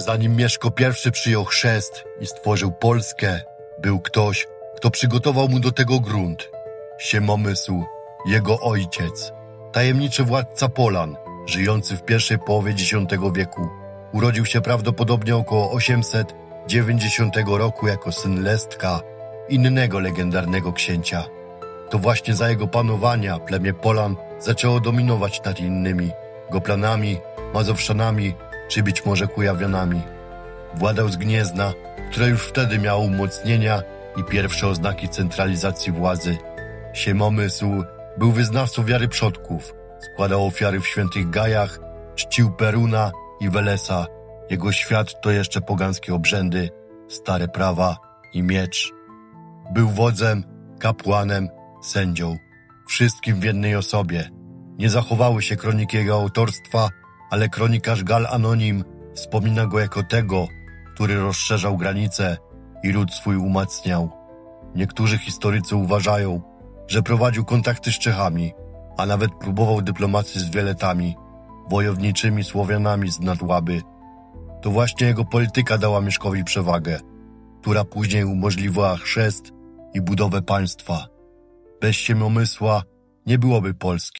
Zanim Mieszko I przyjął chrzest i stworzył Polskę, był ktoś, kto przygotował mu do tego grunt. Siemomysł, jego ojciec, tajemniczy władca Polan, żyjący w pierwszej połowie X wieku. Urodził się prawdopodobnie około 890 roku jako syn Lestka, innego legendarnego księcia. To właśnie za jego panowania plemię Polan zaczęło dominować nad innymi Goplanami, Mazowszanami czy być może Kujawionami. Władał z Gniezna, które już wtedy miało umocnienia i pierwsze oznaki centralizacji władzy. Siemomysł był wyznawcą wiary przodków, składał ofiary w świętych gajach, czcił Peruna i Welesa. Jego świat to jeszcze pogańskie obrzędy, stare prawa i miecz. Był wodzem, kapłanem, sędzią, wszystkim w jednej osobie. Nie zachowały się kroniki jego autorstwa, ale kronikarz Gal Anonim wspomina go jako tego, który rozszerzał granice i lud swój umacniał. Niektórzy historycy uważają, że prowadził kontakty z Czechami, a nawet próbował dyplomacji z Wieletami, wojowniczymi Słowianami z Nadłaby. To właśnie jego polityka dała Mieszkowi przewagę, która później umożliwiła chrzest i budowę państwa. Bez Siemiomysła nie byłoby Polski.